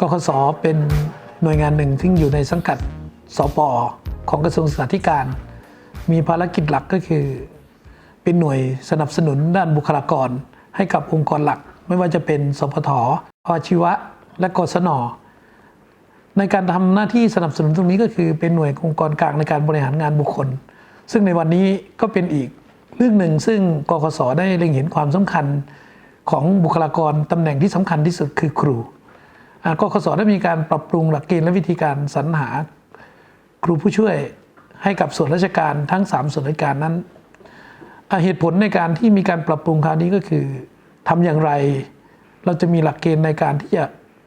กคสเป็นหน่วยงานหนึ่งที่อยู่ในสังกัดสปอของกระทรวงศึกษาธิการ มีภารกิจหลักก็คือ เป็นหน่วยสนับสนุนด้านบุคลากร ให้กับองค์กรหลัก ไม่ว่าจะเป็นสพทอาชีวะ และกศนในการทำหน้าที่สนับสนุนตรงนี้ก็คือเป็นหน่วยองค์กรกลางในการบริหารงานบุคคล ซึ่งในวันนี้ก็เป็นอีกเรื่องหนึ่งซึ่งกคสได้เล็งเห็นความสำคัญของบุคลากรตำแหน่งที่สำคัญที่สุดคือครู กคสได้มีการปรับปรุงหลักเกณฑ์และวิธีการสรรหาครูผู้ช่วยให้กับส่วนราชการทั้ง 3 ส่วนราชการนั้น เหตุผลในการที่มีการปรับปรุงคราวนี้ก็คือทำอย่างไร เราจะมีหลักเกณฑ์ในการที่จะ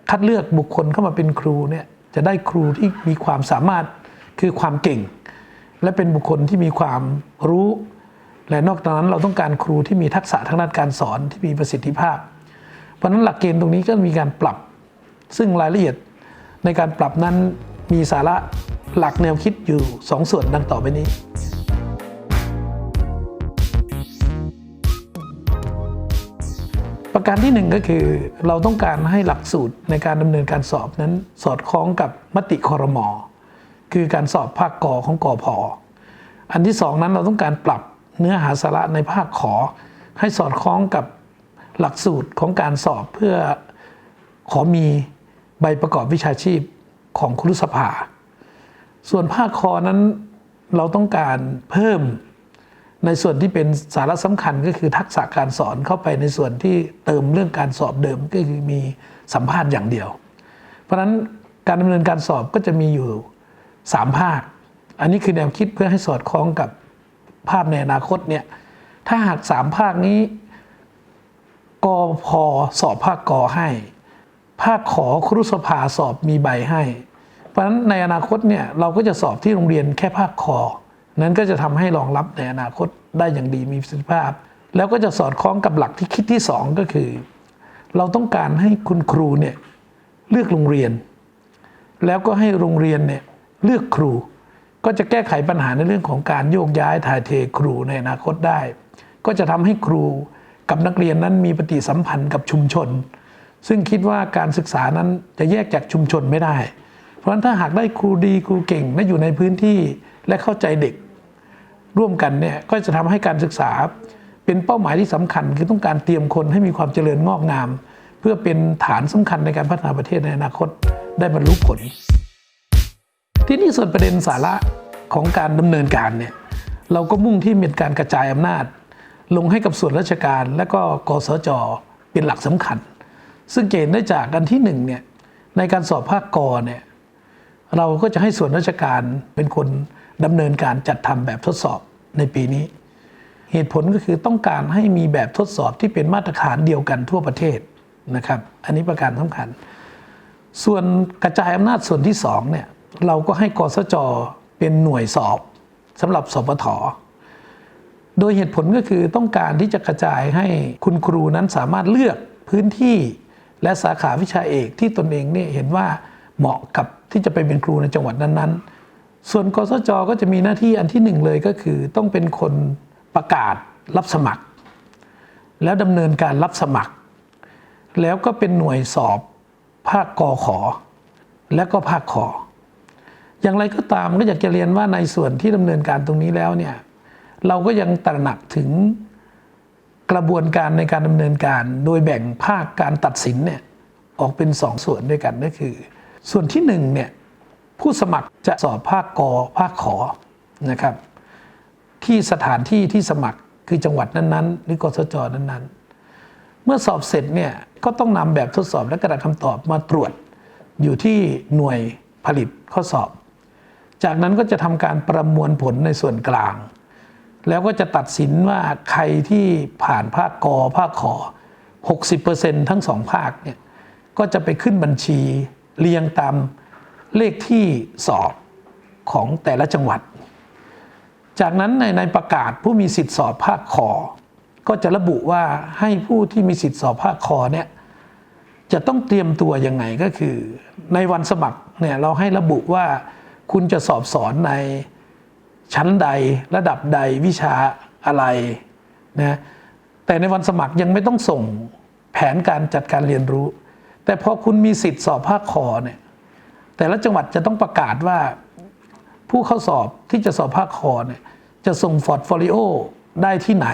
คัดเลือกบุคคลเข้ามาเป็นครูเนี่ยจะได้ครูที่มีความสามารถคือความเก่ง และเป็นบุคคลที่มีความรู้ และนอกจากนั้นเราต้องการครูที่มีทักษะทางด้านการสอนที่มีประสิทธิภาพ เพราะนั้นหลักเกณฑ์ตรงนี้ก็มีการปรับ ซึ่งรายละเอียดในการปรับนั้นมีสาระหลักแนวคิดอยู่ 2ส่วนดังต่อไปนี้ ประการที่หนึ่งก็คือเราต้องการให้หลักสูตรในการดำเนินการสอบนั้น สอดคล้องกับมติคอรมอคือการสอบภาคกอของกอพออันที่สองนั้นเราต้องการปรับเนื้อหาสาระในภาคขอ ให้สอดคล้องกับหลักสูตรของการสอบเพื่อขอมี ใบประกอบวิชาชีพของครุสภา ส่วนภาคคอนั้นเราต้องการเพิ่มในส่วนที่เป็นสาระสำคัญก็คือทักษะการสอนเข้าไปในส่วนที่เติมเรื่องการสอบเดิมก็คือมีสัมภาษณ์อย่างเดียว เพราะฉะนั้นการดำเนินการสอบก็จะมีอยู่ 3 ภาค อันนี้คือแนวคิดเพื่อให้สอดคล้องกับภาพในอนาคตเนี่ยถ้าหาก 3 ภาคนี้กอพอสอบภาคกอให้ ภาคขอครุสภาสอบมีใบให้ เพราะฉะนั้นในอนาคตเนี่ยเราก็จะสอบที่โรงเรียนแค่ภาคคอ นั้นก็จะทำให้รองรับในอนาคตได้อย่างดีมีประสิทธิภาพ แล้วก็จะสอดคล้องกับหลักที่คิดที่สองก็คือ เราต้องการให้คุณครูเนี่ยเลือกโรงเรียน แล้วก็ให้โรงเรียนเนี่ยเลือกครู ก็จะแก้ไขปัญหาในเรื่องของการโยกย้ายถ่ายเทครูในอนาคตได้ ก็จะทำให้ครูกับนักเรียนนั้นมีปฏิสัมพันธ์กับชุมชน ซึ่งคิดว่าการศึกษานั้นจะแยกจากชุมชนไม่ได้ เพราะฉะนั้นถ้าหากได้ครูดีครูเก่งและอยู่ในพื้นที่และเข้าใจเด็ก ร่วมกันเนี่ยก็จะทำให้การศึกษา เป็นเป้าหมายที่สำคัญ คือต้องการเตรียมคนให้มีความเจริญงอกงาม เพื่อเป็นฐานสำคัญในการพัฒนาประเทศในอนาคตได้บรรลุผล ที่นี่ส่วนประเด็นสาระของการดำเนินการเนี่ยเราก็มุ่งที่เป็นการกระจายอำนาจ ลงให้กับส่วนราชการและก็กสจเป็นหลักสำคัญ ซึ่งเกณฑ์ได้จากกันที่หนึ่งเนี่ยในการสอบภาคกอเนี่ยเราก็จะให้ส่วนราชการเป็นคนดำเนินการจัดทำแบบทดสอบในปีนี้ เหตุผลก็คือต้องการให้มีแบบทดสอบที่เป็นมาตรฐานเดียวกันทั่วประเทศนะครับ อันนี้ประการสำคัญ ส่วนกระจายอำนาจส่วนที่สองเนี่ยเราก็ให้กสจเป็นหน่วยสอบสำหรับสปทโดยเหตุผลก็คือต้องการที่จะกระจายให้คุณครูนั้นสามารถเลือกพื้นที่ และสาขาวิชาเอกที่ตนเองเนี่ยเห็นว่าเหมาะกับที่จะไปเป็นครูในจังหวัดนั้นๆ ส่วนกสจก็จะมีหน้าที่อันที่หนึ่งเลยก็คือ ต้องเป็นคนประกาศรับสมัคร แล้วดำเนินการรับสมัคร แล้วก็เป็นหน่วยสอบภาคกอขอ และก็ภาคขอ อย่างไรก็ตามก็อยากจะเรียนว่าในส่วนที่ดำเนินการตรงนี้แล้วเนี่ยเราก็ยังตระหนักถึง กระบวนการในการดำเนินการโดยแบ่งภาคการตัดสินเนี่ยออกเป็นสองส่วนด้วยกันก็คือ ส่วนที่หนึ่งเนี่ยผู้สมัครจะสอบภาคกอภาคขอนะครับ ที่สถานที่ที่สมัครคือจังหวัดนั้นๆ หรือกสจนั้นๆ เมื่อสอบเสร็จเนี่ยก็ต้องนำแบบทดสอบและกระดาษคำตอบมาตรวจ อยู่ที่หน่วยผลิตข้อสอบ จากนั้นก็จะทำการประมวลผลในส่วนกลาง แล้วก็จะตัดสินว่าใครที่ผ่านภาคกอภาคขอ 60%ทั้งสองภาคเนี่ยก็จะไปขึ้นบัญชีเรียงตามเลขที่สอบของแต่ละจังหวัด จากนั้นในในประกาศผู้มีสิทธิสอบภาคคอก็จะระบุว่าให้ผู้ที่มีสิทธิสอบภาคคอเนี่ยจะต้องเตรียมตัวยังไงก็คือ ในวันสมัครเนี่ยเราให้ระบุว่าคุณจะสอบสอนใน ชั้นใดระดับใดวิชาอะไรนะแต่ในวันสมัครยังไม่ต้องส่งแผนการจัดการเรียนรู้ แต่พอคุณมีสิทธิ์สอบภาคคอเนี่ยแต่ละจังหวัดจะต้องประกาศว่า ผู้เข้าสอบที่จะสอบภาคคอเนี่ยจะส่งฟอร์ตโฟลิโอได้ที่ไหน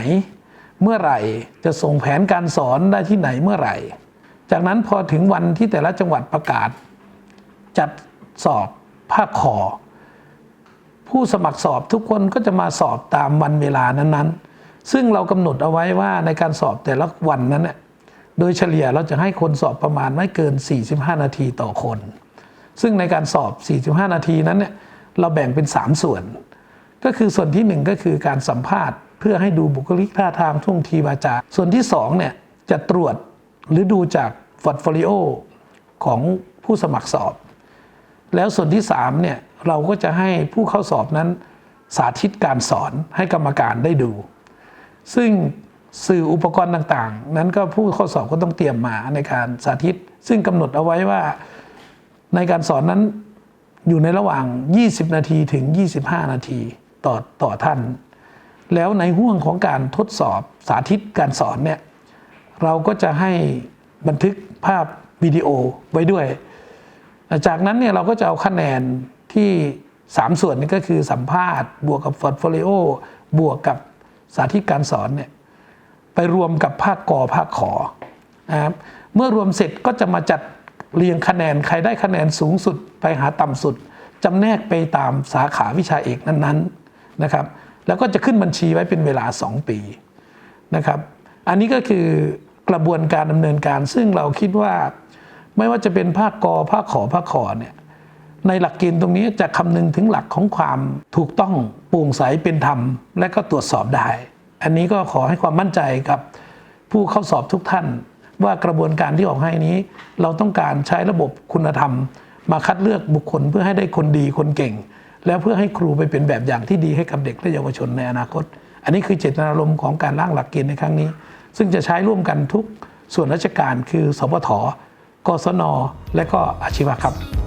เมื่อไหร่จะส่งแผนการสอนได้ที่ไหนเมื่อไหร่ จากนั้นพอถึงวันที่แต่ละจังหวัดประกาศ จัดสอบภาคคอ ผู้สมัครสอบทุกคนก็จะมาสอบตามวันเวลานั้นๆ ซึ่งเรากำหนดเอาไว้ว่าในการสอบแต่ละวันนั้นเนี่ยโดยเฉลี่ยเราจะให้คนสอบประมาณไม่เกิน 45 นาทีต่อคน ซึ่งในการสอบ 45 นาทีนั้นเนี่ยเราแบ่งเป็น 3 ส่วน ก็คือส่วนที่ 1 ก็คือการสัมภาษณ์ เพื่อให้ดูบุคลิกท่าทางท่วงทีวาจา ส่วนที่2เนี่ยจะตรวจหรือดูจากฟอร์ตโฟลิโอของผู้สมัครสอบ แล้วส่วนที่3เนี่ย เราก็จะให้ผู้เข้าสอบนั้น สาธิตการสอนให้กรรมการได้ดู ซึ่งสื่ออุปกรณ์ต่างๆ นั้นก็ผู้เข้าสอบก็ต้องเตรียมมาในการสาธิต ซึ่งกำหนดเอาไว้ว่าในการสอนนั้นอยู่ในระหว่าง 20 นาทีถึง 25 นาทีต่อต่อท่าน แล้วในห่วงของการทดสอบสาธิตการสอนเนี่ยเราก็จะให้บันทึกภาพวิดีโอไว้ด้วย จากนั้นเนี่ยเราก็จะเอาคะแนน ที่ 3 ส่วนนี้ก็คือสัมภาษณ์ บวกกับฟอร์ตโฟลิโอบวกกับสาธิตการสอนเนี่ยไปรวมกับภาคกอภาคขอนะครับเมื่อรวมเสร็จก็จะมาจัดเรียงคะแนนใครได้คะแนนสูงสุดไปหาต่ำสุดจำแนกไปตามสาขาวิชาเอกนั้นๆนะครับ แล้วก็จะขึ้นบัญชีไว้เป็นเวลา 2 ปีนะครับ อันนี้ก็คือกระบวนการดำเนินการซึ่งเราคิดว่า ไม่ว่าจะเป็นภาคกอภาคขอภาคขอเนี่ย ในหลักเกณฑ์ตรงนี้จะคำนึงถึงหลักของความถูกต้องโปร่งใสเป็นธรรม และก็ตรวจสอบได้ อันนี้ก็ขอให้ความมั่นใจกับผู้เข้าสอบทุกท่าน ว่ากระบวนการที่ออกให้นี้ เราต้องการใช้ระบบคุณธรรม มาคัดเลือกบุคคลเพื่อให้ได้คนดีคนเก่ง แล้วเพื่อให้ครูไปเป็นแบบอย่างที่ดีให้กับเด็กและเยาวชนในอนาคต อันนี้คือเจตนารมณ์ของการร่างหลักเกณฑ์ในครั้งนี้ ซึ่งจะใช้ร่วมกันทุกส่วนราชการคือสปทกศน และก็อาชีวะครับ